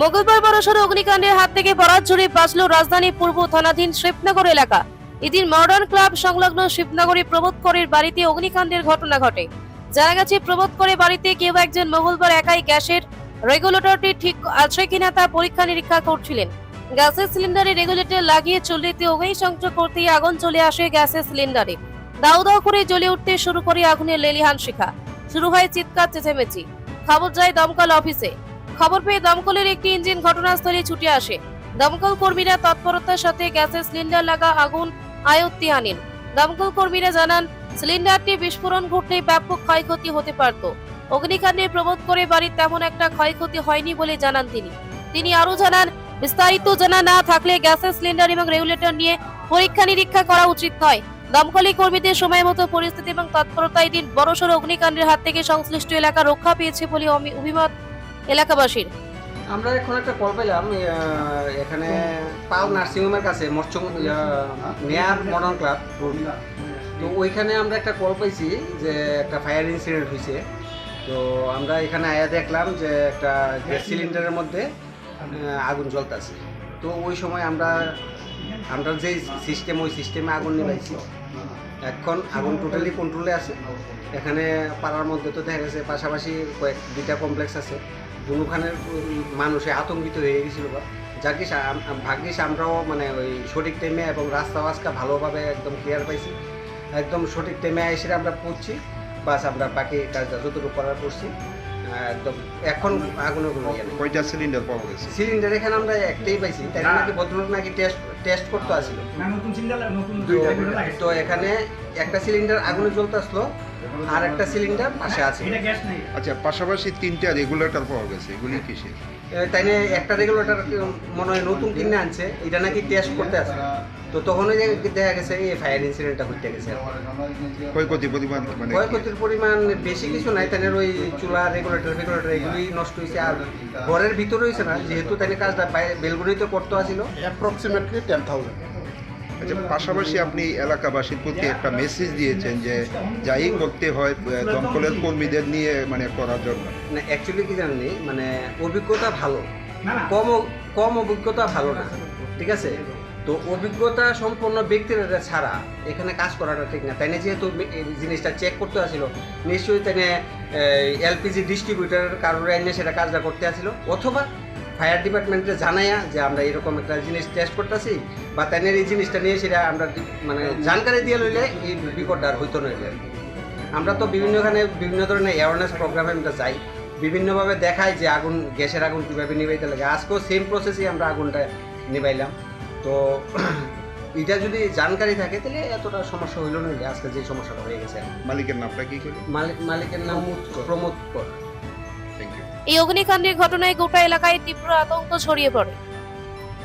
মঙ্গলবার বড়সড় অগ্নিকাণ্ডের হাত থেকে বরাত জুড়ে বাঁচল রাজধানী পূর্ব থানাধীন শিবনগর এলাকা। এদিন মডার্ন ক্লাব সংলগ্ন শিবনগরে প্রবোধ করের বাড়িতে অগ্নিকাণ্ডের ঘটনা ঘটে। জানা গেছে, প্রবোধ করে বাড়িতে কেউ একজন মঙ্গলবার একাই গ্যাসের রেগুলেটরটি ঠিক আছে কিনা তা পরীক্ষা নিরীক্ষা করছিলেন। গ্যাসের সিলিন্ডারে রেগুলেটর লাগিয়ে চলতে অগ্নি সংযোগ করতেই আগুন চলে আসে গ্যাসের সিলিন্ডারে। দাউ দাউ করে জ্বলে উঠতে শুরু করে আগুনের লেলিহান শিখা। শুরু হয় চিৎকার, চেঁচামেচি। খবর যায় দমকল অফিসে। খবর পেয়ে দমকলের একটি ইঞ্জিন ঘটনাস্থলে ছুটে আসে। দমকল কর্মীরা তৎপরতার সাথে গ্যাসের সিলিন্ডার লাগা আগুন আয়ত্তে আনেন। দমকল কর্মীরা জানান, সিলিন্ডারটি বিস্ফোরণ ঘটলে ব্যাপক ক্ষয়ক্ষতি হতে পারত। অগ্নিকাণ্ডে প্রবোধ করে বাড়ির তেমন একটা ক্ষয়ক্ষতি হয়নি বলে জানান তিনি। তিনি আরও জানান, বিস্তারিত জানা না থাকলে গ্যাসের সিলিন্ডার এবং রেগুলেটর নিয়ে পরীক্ষা নিরীক্ষা করা উচিত নয়। দমকলী কর্মীদের সময় মতো পরিস্থিতি এবং তৎপরতায় দিন বড়সড় অগ্নিকাণ্ডের হাত থেকে সংশ্লিষ্ট এলাকা রক্ষা পেয়েছে বলে অভিমত এলাকাবাসীর। আমরা এখন একটা কল পেলাম এখানে পাল নার্সিংহোমের কাছে, মৎস্য নেয়ার মডার্ন ক্লাব তো ওইখানে আমরা একটা কল পাইছি যে একটা ফায়ার ইনসিডেন্ট হয়েছে তো আমরা এখানে আয়া দেখলাম যে একটা গ্যাস সিলিন্ডারের মধ্যে আগুন জ্বলতেছে। তো ওই সময় আমরা আমরা যেই সিস্টেম ওই সিস্টেমে আগুন নিবাইছি এখন আগুন টোটালি কন্ট্রোলে আছে। এখানে পাড়ার মধ্যে তো দেখা গেছে পাশাপাশি কয়েক দুইটা কমপ্লেক্স আছে। দুখানের মানুষে আতঙ্কিত হয়ে গেছিল বা। যাকিস ভাগ্যিস আমরাও মানে ওই সঠিক টাইমে এবং রাস্তা বাস্তা ভালোভাবে একদম ক্লিয়ার পাইছি। একদম সঠিক টাইমে এসে আমরা পড়ছি। বাস আমরা বাকি কাজটা যতটুকু করার করছি। একদম এখন আগুনের কোনো ইয়ে কয়টা সিলিন্ডার পাওয়া গেছে? সিলিন্ডার এখানে আমরা একটাই পাইছি। তাই নাকি ভদ্রলোক নাকি টেস্ট টেস্ট করতে আসছিল না নতুন সিলিন্ডার নতুন তো- এখানে একটা সিলিন্ডার আগুনে জ্বলতে আসলো আর একটা সিলিন্ডার পাশে আছে। এটা গ্যাস নাই। আচ্ছা পাশাপাশি তিনটা রেগুলেটর পাওয়া গেছে এগুলি কিসের? তাই একটা রেগুলেটর মনে হয় নতুন কিনে আনছে এটা নাকি টেস্ট করতে আছে তো তখনই দেখা গেছে এই ফায়ার ইনসিডেন্টটা ঘটতে গেছে ক্ষয়ক্ষতি পরিমাণ মানে? ক্ষয়ক্ষতির পরিমাণ বেশি কিছু নাই তাদের ওই চুলা রেগুলেটর রেগুলেটর এগুলি নষ্ট হয়েছে। আর ঘরের ভিতরে হয়েছে না যেহেতু তাই কাজটা বেলগুনিতে করতে আসছিল অ্যাপ্রক্সিমেটলি টেন থাউজেন্ড আচ্ছা পাশাপাশি আপনি এলাকাবাসীর প্রতি একটা মেসেজ দিয়েছেন যে যাই করতে হয় দমকলের কর্মীদের নিয়ে মানে করার জন্য। না অ্যাকচুয়ালি কি জানেন মানে অভিজ্ঞতা ভালো। কম কম অভিজ্ঞতা ভালো না। ঠিক আছে? তো অভিজ্ঞতা সম্পন্ন ব্যক্তিরা ছাড়া এখানে কাজ করাটা ঠিক না। তাই না? যেহেতু জিনিসটা চেক করতে আসছিল নিশ্চয়ই তাই এলপিজি ডিস্ট্রিবিউটারের কারণে এনে সেটা কাজটা করতে আসছিল অথবা ফায়ার ডিপার্টমেন্টে জানাইয়া যে আমরা এরকম একটা জিনিস টেস্ট করতেছি, বা তাইনের এই জিনিসটা নিয়ে সেটা আমরা মানে জানকারি দিয়ে লইলে এই বিপদটা আর হইতো না আর কি। আমরা তো বিভিন্নখানে বিভিন্ন ধরনের অ্যাওয়ারনেস প্রোগ্রামে আমরা যাই। বিভিন্নভাবে দেখাই যে আগুন, গ্যাসের আগুন কীভাবে নিবাইতে লাগে। আজকেও সেম প্রসেসই আমরা আগুনটা নিবাইলাম। তো এটা যদি জানকারি থাকে তাহলে এতটা সমস্যা হইল না যে আজকে যে সমস্যাটা হয়ে গেছে মালিকের নামটা কি করে? মালিক মালিকের নাম প্রমোদ কর। এই অগ্নিকাণ্ডের ঘটনায় গোটা এলাকায় তীব্র আতঙ্ক ছড়িয়ে পড়ে।